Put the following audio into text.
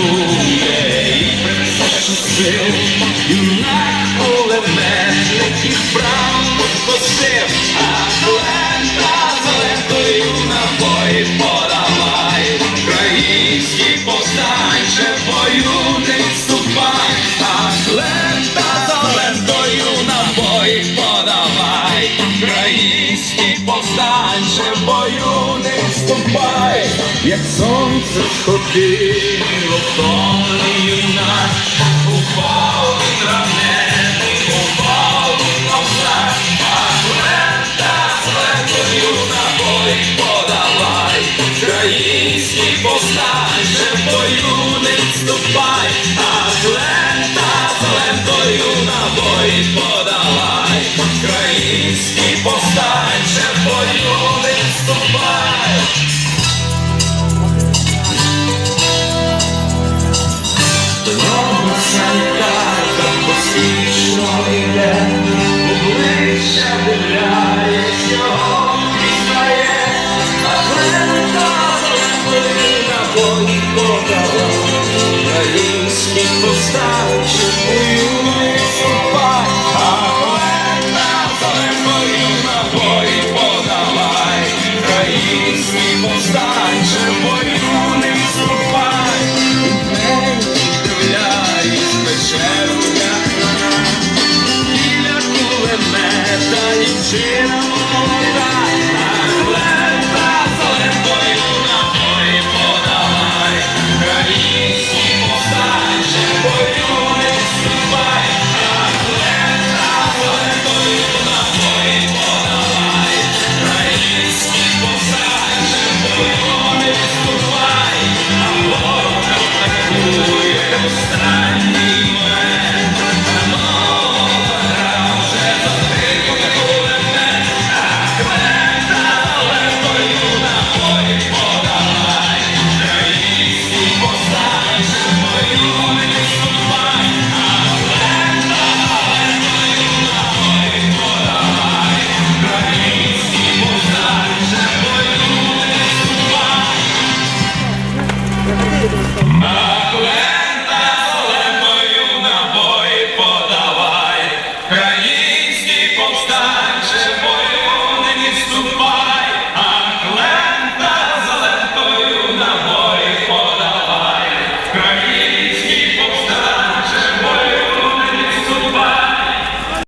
буде і принесеш сил, юнак кулеметник і справ спасив. В бою не вступай, як сонце сходило, втомлений юнак, упав у травневий, упав у ковзак, а лента з лентою на бой подавай, український повстанче в бою не вступай, а лента з лентою на бой подавай, український повстанче Печеру вікна, біля кулемета дівчина молода,